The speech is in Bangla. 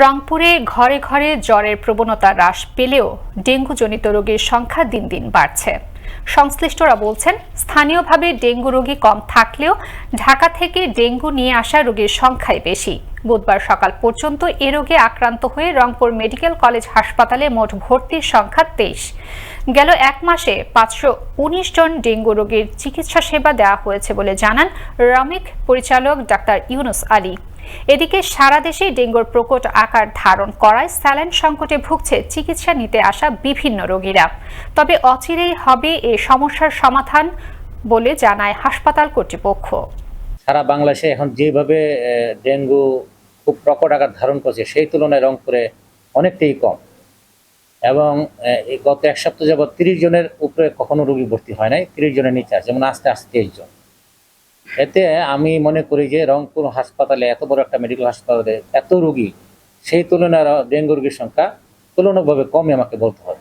রংপুরে ঘরে ঘরে জ্বরের প্রবণতা হ্রাস পেলেও ডেঙ্গুজনিত রোগীর সংখ্যা দিন দিন বাড়ছে। সংশ্লিষ্টরা বলছেন, স্থানীয়ভাবে ডেঙ্গু রোগী কম থাকলেও ঢাকা থেকে ডেঙ্গু নিয়ে আসা রোগীর সংখ্যাই বেশি। বুধবার সকাল পর্যন্ত এ রোগে আক্রান্ত হয়ে রংপুর মেডিকেল কলেজ হাসপাতালে মোট ভর্তির সংখ্যা তেইশ। গেল এক মাসে পাঁচশো উনিশ জন ডেঙ্গু রোগীর চিকিৎসা সেবা দেওয়া হয়েছে বলে জানান রমিক পরিচালক ডাক্তার ইউনুস আলী। এদিকে সারা দেশে ডেঙ্গুর প্রকট আকার ধারণ করায় স্যালাইন সংকটে ভুগছে চিকিৎসা নিতে আসা বিভিন্ন রোগীরা। তবে অচিরেই হবে এ সমস্যার সমাধান বলে জানায় হাসপাতাল কর্তৃপক্ষ। সারা বাংলাদেশে এখন যেভাবে ডেঙ্গু খুব প্রকট আকার ধারণ করছে, সেই তুলনায় রংপুরে অনেকটাই কম। এবং গত এক সপ্তাহ যাবৎ তিরিশ জনের উপরে কখনো রোগী ভর্তি হয় নাই, তিরিশ জনের নিচে আছে, যেমন আস্তে আস্তে তেইশ জন। এতে আমি মনে করি যে রংপুর হাসপাতালে এত বড় একটা মেডিকেল হাসপাতালে এত রুগী, সেই তুলনায় ডেঙ্গু রোগীর সংখ্যা তুলনাভাবে কমই আমাকে বলতে হবে।